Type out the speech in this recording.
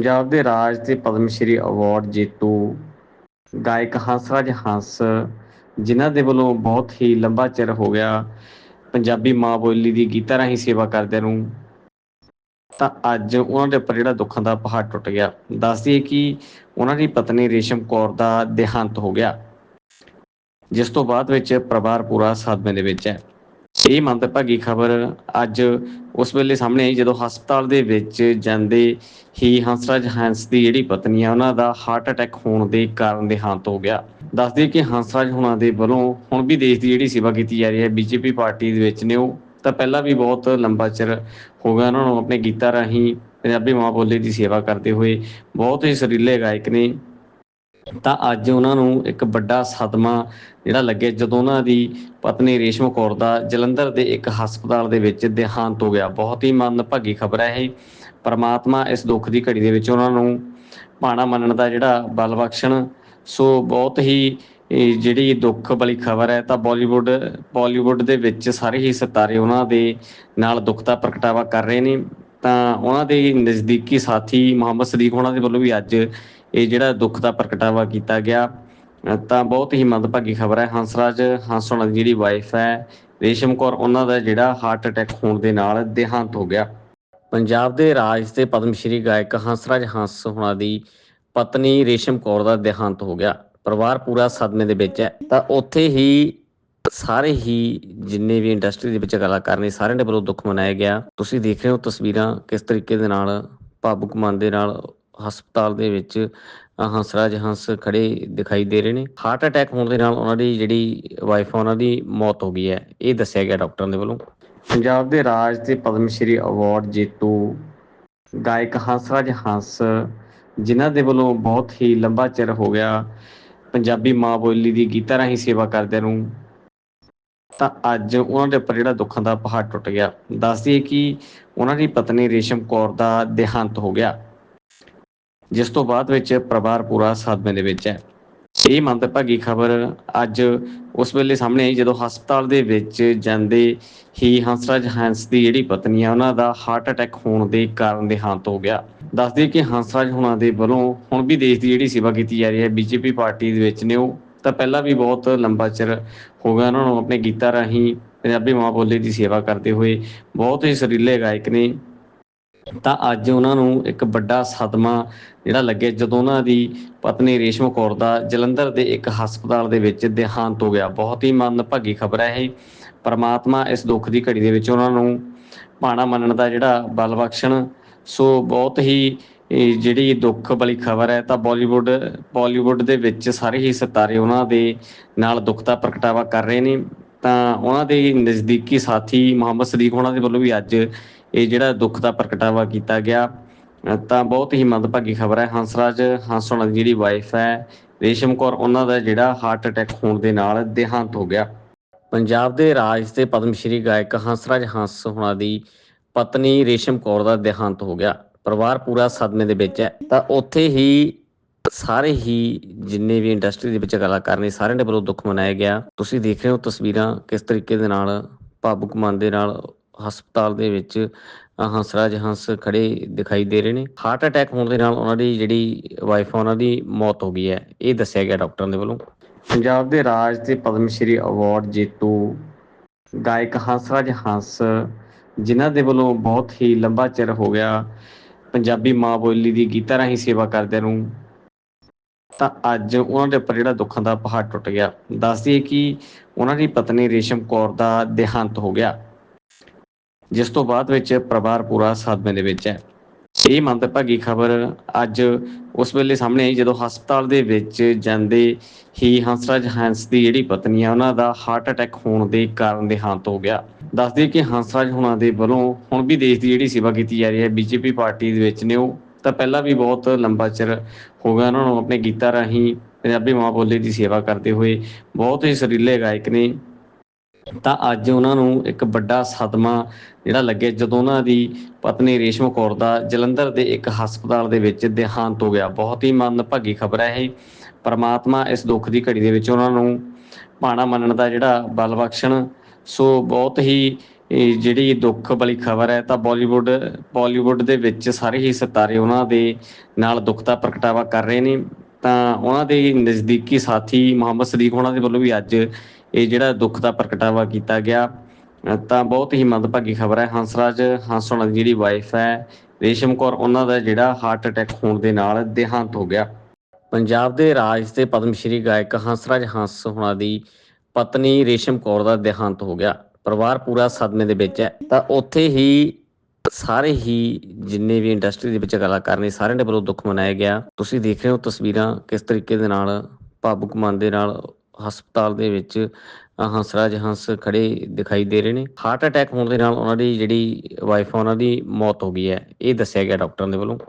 ਪੰਜਾਬ ਦੇ ਰਾਜ ਤੇ ਪਦਮ ਸ਼੍ਰੀ ਅਵਾਰਡ ਜੇਤੂ ਗਾਇਕ ਹੰਸਰਾਜ ਹੰਸ, ਜਿਨ੍ਹਾਂ ਦੇ ਵੱਲੋਂ ਬਹੁਤ ਹੀ ਲੰਬਾ ਚਿਰ ਹੋ ਗਿਆ ਪੰਜਾਬੀ ਮਾਂ ਬੋਲੀ ਦੀ ਗੀਤਾਂ ਰਾਹੀਂ ਸੇਵਾ ਕਰਦਿਆਂ ਨੂੰ, ਤਾਂ ਅੱਜ ਉਹਨਾਂ ਦੇ ਉੱਪਰ ਜਿਹੜਾ ਦੁੱਖਾਂ ਦਾ ਪਹਾੜ ਟੁੱਟ ਗਿਆ। ਦੱਸ ਦਈਏ ਕਿ ਉਹਨਾਂ ਦੀ ਪਤਨੀ ਰੇਸ਼ਮ ਕੌਰ ਦਾ ਦੇਹਾਂਤ ਹੋ ਗਿਆ, ਜਿਸ ਤੋਂ ਬਾਅਦ ਵਿੱਚ ਪਰਿਵਾਰ ਪੂਰਾ ਸਦਮੇ ਦੇ ਵਿੱਚ ਹੈ। ਇਹ ਮੰਦਭਾਗੀ ਖਬਰ ਅੱਜ ਉਸ ਵੇਲੇ ਸਾਹਮਣੇ ਆਈ ਜਦੋਂ ਹਸਪਤਾਲ ਦੇ ਵਿੱਚ ਜਾਂਦੇ ਹੀ ਹੰਸਰਾਜ ਹੰਸ ਦੀ ਜਿਹੜੀ ਪਤਨੀ ਆ, ਉਹਨਾਂ ਦਾ ਹਾਰਟ ਅਟੈਕ ਹੋਣ ਦੇ ਕਾਰਨ ਦੇਹਾਂਤ ਹੋ ਗਿਆ। ਦੱਸਦੇ ਕਿ ਹੰਸਰਾਜ ਹੁਣਾਂ ਦੇ ਵੱਲੋਂ ਹੁਣ ਵੀ ਦੇਸ਼ ਦੀ ਜਿਹੜੀ ਸੇਵਾ ਕੀਤੀ ਜਾ ਰਹੀ ਹੈ, ਬੀਜੇਪੀ ਪਾਰਟੀ ਦੇ ਵਿੱਚ ਨੇ ਉਹ, ਤਾਂ ਪਹਿਲਾਂ ਵੀ ਬਹੁਤ ਲੰਬਾ ਚਿਰ ਹੋ ਗਿਆ ਉਹਨਾਂ ਨੂੰ ਆਪਣੇ ਗੀਤਾਂ ਰਾਹੀਂ ਪੰਜਾਬੀ ਮਾਂ ਬੋਲੀ ਦੀ ਸੇਵਾ ਕਰਦੇ ਹੋਏ। ਬਹੁਤ ਹੀ ਸੁਰੀਲੇ ਗਾਇਕ ਨੇ ਤਾਂ ਅੱਜ ਉਹਨਾਂ ਨੂੰ ਇੱਕ ਵੱਡਾ ਸਦਮਾ ਜਿਹੜਾ ਲੱਗਿਆ ਜਦੋਂ ਉਹਨਾਂ ਦੀ ਪਤਨੀ ਰੇਸ਼ਮ ਕੌਰ ਦਾ ਜਲੰਧਰ ਦੇ ਇੱਕ ਹਸਪਤਾਲ ਦੇ ਵਿੱਚ ਦੇਹਾਂਤ ਹੋ ਗਿਆ। ਬਹੁਤ ਹੀ ਮੰਦਭਾਗੀ ਖਬਰ ਹੈ ਇਹ। ਪਰਮਾਤਮਾ ਇਸ ਦੁੱਖ ਦੀ ਘੜੀ ਦੇ ਵਿੱਚ ਉਹਨਾਂ ਨੂੰ ਭਾਣਾ ਮੰਨਣ ਦਾ ਜਿਹੜਾ ਬਲ ਬਖਸ਼ਣ, ਸੋ ਬਹੁਤ ਹੀ ਜਿਹੜੀ ਦੁੱਖ ਵਾਲੀ ਖਬਰ ਹੈ ਤਾਂ ਬਾਲੀਵੁੱਡ ਬਾਲੀਵੁੱਡ ਦੇ ਵਿੱਚ ਸਾਰੇ ਹੀ ਸਿਤਾਰੇ ਉਹਨਾਂ ਦੇ ਨਾਲ ਦੁੱਖ ਦਾ ਪ੍ਰਗਟਾਵਾ ਕਰ ਰਹੇ ਨੇ। ਤਾਂ ਉਹਨਾਂ ਦੇ ਨਜ਼ਦੀਕੀ ਸਾਥੀ ਮੁਹੰਮਦ ਸਦੀਕ ਉਹਨਾਂ ਦੇ ਵੱਲੋਂ ਵੀ ਅੱਜ ਇਹ ਜਿਹੜਾ ਦੁੱਖ ਦਾ ਪ੍ਰਗਟਾਵਾ ਕੀਤਾ ਗਿਆ। ਤਾਂ ਬਹੁਤ ਹੀ ਮੰਦਭਾਗੀ ਖਬਰ ਹੈ। ਹੰਸਰਾਜ ਹੰਸ ਉਹਨਾਂ ਦੀ ਜਿਹੜੀ ਵਾਈਫ ਹੈ, ਰੇਸ਼ਮ ਕੌਰ, ਉਹਨਾਂ ਦਾ ਜਿਹੜਾ ਹਾਰਟ ਅਟੈਕ ਹੋਣ ਦੇ ਨਾਲ ਦੇਹਾਂਤ ਹੋ ਗਿਆ। ਪੰਜਾਬ ਦੇ ਰਾਜ ਤੇ ਪਦਮ ਸ਼੍ਰੀ ਗਾਇਕ ਹੰਸਰਾਜ ਹੰਸ ਹੋਣਾ ਦੀ ਪਤਨੀ ਰੇਸ਼ਮ ਕੌਰ ਦਾ ਦੇਹਾਂਤ ਹੋ ਗਿਆ। ਪਰਿਵਾਰ ਪੂਰਾ ਸਦਮੇ ਦੇ ਵਿੱਚ ਹੈ। ਤਾਂ ਉੱਥੇ ਹੀ ਸਾਰੇ ਹੀ ਜਿੰਨੇ ਵੀ ਇੰਡਸਟਰੀ ਦੇ ਵਿੱਚ ਕਲਾਕਾਰ ਨੇ, ਸਾਰਿਆਂ ਦੇ ਵੱਲੋਂ ਦੁੱਖ ਮਨਾਇਆ ਗਿਆ। ਤੁਸੀਂ ਦੇਖ ਰਹੇ ਹੋ ਤਸਵੀਰਾਂ ਕਿਸ ਤਰੀਕੇ ਦੇ ਨਾਲ ਭਾਵੁਕ ਮਨ ਦੇ ਨਾਲ ਹਸਪਤਾਲ ਦੇ ਵਿੱਚ ਹੰਸਰਾਜ ਹੰਸ ਖੜੇ ਦਿਖਾਈ ਦੇ ਰਹੇ ਨੇ। ਹਾਰਟ ਅਟੈਕ ਹੋਣ ਦੇ ਨਾਲ ਉਹਨਾਂ ਦੀ ਜਿਹੜੀ ਵਾਈਫ ਉਹਨਾਂ ਦੀ ਮੌਤ ਹੋ ਗਈ ਹੈ। ਇਹ ਦੱਸਿਆ ਗਿਆ ਡਾਕਟਰਾਂ ਦੇ ਵੱਲੋਂ। ਪੰਜਾਬ ਦੇ ਰਾਜ ਤੇ ਪਦਮ ਸ਼੍ਰੀ ਅਵਾਰਡ ਜੇਤੂ ਗਾਇਕ ਹੰਸਰਾਜ ਹੰਸ, ਜਿਨ੍ਹਾਂ ਦੇ ਵੱਲੋਂ ਬਹੁਤ ਹੀ ਲੰਬਾ ਚਿਰ ਹੋ ਗਿਆ ਪੰਜਾਬੀ ਮਾਂ ਬੋਲੀ ਦੀ ਗੀਤਾਂ ਰਾਹੀਂ ਸੇਵਾ ਕਰਦਿਆਂ ਨੂੰ ਤਾਂ ਅੱਜ ਉਹਨਾਂ ਦੇ ਉੱਪਰ ਜਿਹੜਾ ਦੁੱਖਾਂ ਦਾ ਪਹਾੜ ਟੁੱਟ ਗਿਆ। ਦੱਸਦੀ ਦਈਏ ਕਿ ਉਹਨਾਂ ਦੀ ਪਤਨੀ ਰੇਸ਼ਮ ਕੌਰ ਦਾ ਦੇਹਾਂਤ ਹੋ ਗਿਆ। ਜਿਸ ਤੋਂ ਬਾਅਦ ਵਿੱਚ ਪਰਿਵਾਰ ਪੂਰਾ ਸਦਮੇ ਦੇ ਵਿੱਚ ਹੈ। ਇਹ ਮੰਦਭਾਗੀ ਖਬਰ ਅੱਜ ਉਸ ਵੇਲੇ ਸਾਹਮਣੇ ਆਈ ਜਦੋਂ ਹਸਪਤਾਲ ਦੇ ਵਿੱਚ ਜਾਂਦੇ ਹੀ ਹੰਸਰਾਜ ਹੰਸ ਦੀ ਜਿਹੜੀ ਪਤਨੀ ਆ, ਉਹਨਾਂ ਦਾ ਹਾਰਟ ਅਟੈਕ ਹੋਣ ਦੇ ਕਾਰਨ ਦੇਹਾਂਤ ਹੋ ਗਿਆ। ਦੱਸਦੇ ਕਿ ਹੰਸਰਾਜ ਹੁਣਾਂ ਦੇ ਵੱਲੋਂ ਹੁਣ ਵੀ ਦੇਸ਼ ਦੀ ਜਿਹੜੀ ਸੇਵਾ ਕੀਤੀ ਜਾ ਰਹੀ ਹੈ। ਬੀਜੇਪੀ ਪਾਰਟੀ ਦੇ ਵਿੱਚ ਨੇ ਉਹ। ਤਾਂ ਪਹਿਲਾਂ ਵੀ ਬਹੁਤ ਲੰਬਾ ਚਿਰ ਹੋ ਗਿਆ ਉਹਨਾਂ ਨੂੰ ਆਪਣੇ ਗੀਤਾਂ ਰਾਹੀਂ ਪੰਜਾਬੀ ਮਾਂ ਬੋਲੀ ਦੀ ਸੇਵਾ ਕਰਦੇ ਹੋਏ, ਬਹੁਤ ਹੀ ਸੁਰੀਲੇ ਗਾਇਕ ਨੇ। ਤਾਂ ਅੱਜ ਉਹਨਾਂ ਨੂੰ ਇੱਕ ਵੱਡਾ ਸਦਮਾ ਜਿਹੜਾ ਲੱਗਿਆ ਜਦੋਂ ਉਹਨਾਂ ਦੀ ਪਤਨੀ ਰੇਸ਼ਮ ਕੌਰ ਦਾ ਜਲੰਧਰ ਦੇ ਇੱਕ ਹਸਪਤਾਲ ਦੇ ਵਿੱਚ ਦੇਹਾਂਤ ਹੋ ਗਿਆ। ਬਹੁਤ ਹੀ ਮੰਦਭਾਗੀ ਖਬਰ ਹੈ ਇਹ। ਪਰਮਾਤਮਾ ਇਸ ਦੁੱਖ ਦੀ ਘੜੀ ਦੇ ਵਿੱਚ ਉਹਨਾਂ ਨੂੰ ਭਾਣਾ ਮੰਨਣ ਦਾ ਜਿਹੜਾ ਬਲ ਬਖਸ਼ਣ ਸੋ ਬਹੁਤ ਹੀ ਇਹ ਜਿਹੜੀ ਦੁੱਖ ਵਾਲੀ ਖਬਰ ਹੈ, ਤਾਂ ਬਾਲੀਵੁੱਡ ਬਾਲੀਵੁੱਡ ਦੇ ਵਿੱਚ ਸਾਰੇ ਹੀ ਸਿਤਾਰੇ ਉਹਨਾਂ ਦੇ ਨਾਲ ਦੁੱਖ ਦਾ ਪ੍ਰਗਟਾਵਾ ਕਰ ਰਹੇ ਨੇ। ਤਾਂ ਉਹਨਾਂ ਦੇ ਨਜ਼ਦੀਕੀ ਸਾਥੀ ਮੁਹੰਮਦ ਸਦੀਕ ਉਹਨਾਂ ਦੇ ਵੱਲੋਂ ਵੀ ਅੱਜ ਇਹ ਜਿਹੜਾ ਦੁੱਖ ਦਾ ਪ੍ਰਗਟਾਵਾ ਕੀਤਾ ਗਿਆ। ਤਾਂ ਬਹੁਤ ਹੀ ਮੰਦਭਾਗੀ ਖਬਰ ਹੈ। ਹੰਸਰਾਜ, ਹੰਸ ਉਹਨਾਂ ਦੀ ਜਿਹੜੀ ਵਾਈਫ ਹੈ, ਰੇਸ਼ਮ ਕੌਰ, ਉਹਨਾਂ ਦਾ ਜਿਹੜਾ ਹਾਰਟ ਅਟੈਕ ਹੋਣ ਦੇ ਨਾਲ ਦੇਹਾਂਤ ਹੋ ਗਿਆ। ਪੰਜਾਬ ਦੇ ਰਾਜ ਤੇ ਪਦਮ ਸ਼੍ਰੀ ਗਾਇਕ ਹੰਸਰਾਜ, ਹੰਸ ਹੋਣਾ ਦੀ ਪਤਨੀ ਰੇਸ਼ਮ ਕੌਰ ਦਾ ਦੇਹਾਂਤ ਹੋ ਗਿਆ। ਪਰਿਵਾਰ ਪੂਰਾ ਸਦਮੇ ਦੇ ਵਿੱਚ ਹੈ। ਤਾਂ ਉੱਥੇ ਹੀ ਸਾਰੇ ਹੀ ਜਿੰਨੇ ਵੀ ਇੰਡਸਟਰੀ ਦੇ ਵਿੱਚ ਕਲਾਕਾਰ ਨੇ, ਸਾਰਿਆਂ ਦੇ ਵੱਲੋਂ ਦੁੱਖ ਮਨਾਇਆ ਗਿਆ। ਤੁਸੀਂ ਦੇਖ ਰਹੇ ਹੋ ਤਸਵੀਰਾਂ ਕਿਸ ਤਰੀਕੇ ਦੇ ਨਾਲ ਭਾਵੁਕ ਮਨ ਦੇ ਨਾਲ ਹਸਪਤਾਲ ਦੇ ਵਿੱਚ ਹੰਸਰਾਜ ਹੰਸ ਖੜੇ ਦਿਖਾਈ ਦੇ ਰਹੇ ਨੇ। ਹਾਰਟ ਅਟੈਕ ਹੋਣ ਦੇ ਨਾਲ ਉਹਨਾਂ ਦੀ ਜਿਹੜੀ ਵਾਈਫ ਉਹਨਾਂ ਦੀ ਮੌਤ ਹੋ ਗਈ ਹੈ। ਇਹ ਦੱਸਿਆ ਗਿਆ ਡਾਕਟਰਾਂ ਦੇ ਵੱਲੋਂ। ਪੰਜਾਬ ਦੇ ਰਾਜ ਤੇ ਪਦਮ ਸ਼੍ਰੀ ਅਵਾਰਡ ਜੇਤੂ ਗਾਇਕ ਹੰਸਰਾਜ ਹੰਸ, ਜਿਨ੍ਹਾਂ ਦੇ ਵੱਲੋਂ ਬਹੁਤ ਹੀ ਲੰਬਾ ਚਿਰ ਹੋ ਗਿਆ ਪੰਜਾਬੀ ਮਾਂ ਬੋਲੀ ਦੀ ਗੀਤਾਂ ਰਾਹੀਂ ਸੇਵਾ ਕਰਦੇ ਨੂੰ ਤਾਂ ਅੱਜ ਉਹਨਾਂ ਦੇ ਉੱਪਰ ਜਿਹੜਾ ਦੁੱਖਾਂ ਦਾ ਪਹਾੜ ਟੁੱਟ ਗਿਆ। ਦੱਸਦੀ ਦਈਏ ਕਿ ਉਹਨਾਂ ਦੀ ਪਤਨੀ ਰੇਸ਼ਮ ਕੌਰ ਦਾ ਦੇਹਾਂਤ ਹੋ ਗਿਆ, ਜਿਸ ਤੋਂ ਬਾਅਦ ਵਿੱਚ ਪਰਿਵਾਰ ਪੂਰਾ ਸਦਮੇ ਦੇ ਵਿੱਚ ਹੈ। ਇਹ ਮੰਦਭਾਗੀ ਖਬਰ ਅੱਜ ਉਸ ਵੇਲੇ ਸਾਹਮਣੇ ਆਈ ਜਦੋਂ ਹਸਪਤਾਲ ਦੇ ਵਿੱਚ ਜਾਂਦੇ ਹੀ ਹੰਸਰਾਜ ਹੰਸ ਦੀ ਜਿਹੜੀ ਪਤਨੀ ਆ, ਉਹਨਾਂ ਦਾ ਹਾਰਟ ਅਟੈਕ ਹੋਣ ਦੇ ਕਾਰਨ ਦੇਹਾਂਤ ਹੋ ਗਿਆ। ਦੱਸਦੇ ਕਿ ਹੰਸਰਾਜ ਹੁਣਾਂ ਦੇ ਵੱਲੋਂ ਹੁਣ ਵੀ ਦੇਸ਼ ਦੀ ਜਿਹੜੀ ਸੇਵਾ ਕੀਤੀ ਜਾ ਰਹੀ ਹੈ, ਬੀਜੇਪੀ ਪਾਰਟੀ ਦੇ ਵਿੱਚ ਨੇ ਉਹ, ਤਾਂ ਪਹਿਲਾਂ ਵੀ ਬਹੁਤ ਲੰਬਾ ਚਿਰ ਹੋ ਗਿਆ ਉਹਨਾਂ ਨੂੰ ਆਪਣੇ ਗੀਤਾਂ ਰਾਹੀਂ ਪੰਜਾਬੀ ਮਾਂ ਬੋਲੀ ਦੀ ਸੇਵਾ ਕਰਦੇ ਹੋਏ। ਬਹੁਤ ਹੀ ਸੁਰੀਲੇ ਗਾਇਕ ਨੇ ਤਾਂ ਅੱਜ ਉਹਨਾਂ ਨੂੰ ਇੱਕ ਵੱਡਾ ਸਦਮਾ ਜਿਹੜਾ ਲੱਗਿਆ ਜਦੋਂ ਉਹਨਾਂ ਦੀ ਪਤਨੀ ਰੇਸ਼ਮ ਕੌਰ ਦਾ ਜਲੰਧਰ ਦੇ ਇੱਕ ਹਸਪਤਾਲ ਦੇ ਵਿੱਚ ਦੇਹਾਂਤ ਹੋ ਗਿਆ। ਬਹੁਤ ਹੀ ਮੰਦਭਾਗੀ ਖਬਰ ਹੈ ਇਹ। ਪਰਮਾਤਮਾ ਇਸ ਦੁੱਖ ਦੀ ਘੜੀ ਦੇ ਵਿੱਚ ਉਹਨਾਂ ਨੂੰ ਭਾਣਾ ਮੰਨਣ ਦਾ ਜਿਹੜਾ ਬਲ ਬਖਸ਼ਣ, ਸੋ ਬਹੁਤ ਹੀ ਜਿਹੜੀ ਦੁੱਖ ਵਾਲੀ ਖਬਰ ਹੈ ਤਾਂ ਬਾਲੀਵੁੱਡ ਬਾਲੀਵੁੱਡ ਦੇ ਵਿੱਚ ਸਾਰੇ ਹੀ ਸਿਤਾਰੇ ਉਹਨਾਂ ਦੇ ਨਾਲ ਦੁੱਖ ਦਾ ਪ੍ਰਗਟਾਵਾ ਕਰ ਰਹੇ ਨੇ। ਤਾਂ ਉਹਨਾਂ ਦੇ ਨਜ਼ਦੀਕੀ ਸਾਥੀ ਮੁਹੰਮਦ ਸਦੀਕ ਉਹਨਾਂ ਦੇ ਵੱਲੋਂ ਵੀ ਅੱਜ ਇਹ ਜਿਹੜਾ ਦੁੱਖ ਦਾ ਪ੍ਰਗਟਾਵਾ ਕੀਤਾ ਗਿਆ। ਤਾਂ ਬਹੁਤ ਹੀ ਮੰਦਭਾਗੀ ਖਬਰ ਹੈ। ਹੰਸਰਾਜ ਹੰਸ ਉਹਨਾਂ ਦੀ ਜਿਹੜੀ ਵਾਈਫ ਹੈ, ਰੇਸ਼ਮ ਕੌਰ, ਉਹਨਾਂ ਦਾ ਜਿਹੜਾ ਹਾਰਟ ਅਟੈਕ ਹੋਣ ਦੇ ਨਾਲ ਦੇਹਾਂਤ ਹੋ ਗਿਆ। ਪੰਜਾਬ ਦੇ ਰਾਜ ਤੇ ਪਦਮ ਸ਼੍ਰੀ ਗਾਇਕ ਹੰਸਰਾਜ ਹੰਸ ਹੋਣਾ ਦੀ ਪਤਨੀ ਰੇਸ਼ਮ ਕੌਰ ਦਾ ਦੇਹਾਂਤ ਹੋ ਗਿਆ। ਪਰਿਵਾਰ ਪੂਰਾ ਸਦਮੇ ਦੇ ਵਿੱਚ ਹੈ। ਤਾਂ ਉੱਥੇ ਹੀ ਸਾਰੇ ਹੀ ਜਿੰਨੇ ਵੀ ਇੰਡਸਟਰੀ ਦੇ ਵਿੱਚ ਕਲਾਕਾਰ ਨੇ ਸਾਰਿਆਂ ਦੇ ਵੱਲੋਂ ਦੁੱਖ ਮਨਾਇਆ ਗਿਆ। ਤੁਸੀਂ ਦੇਖ ਰਹੇ ਹੋ ਤਸਵੀਰਾਂ ਕਿਸ ਤਰੀਕੇ ਦੇ ਨਾਲ ਭਾਵੁਕ ਮਨ ਦੇ ਨਾਲ ਹਸਪਤਾਲ ਦੇ ਵਿੱਚ ਅ, ਹੰਸਰਾਜ ਹੰਸ ਖੜੇ ਦਿਖਾਈ ਦੇ ਰਹੇ ਨੇ। ਹਾਰਟ ਅਟੈਕ ਹੋਣ ਦੇ ਨਾਲ ਉਹਨਾਂ ਦੀ ਜਿਹੜੀ ਵਾਈਫ ਆ ਉਹਨਾਂ ਦੀ ਮੌਤ ਹੋ ਗਈ ਹੈ। ਇਹ ਦੱਸਿਆ ਗਿਆ ਡਾਕਟਰਾਂ ਦੇ ਵੱਲੋਂ।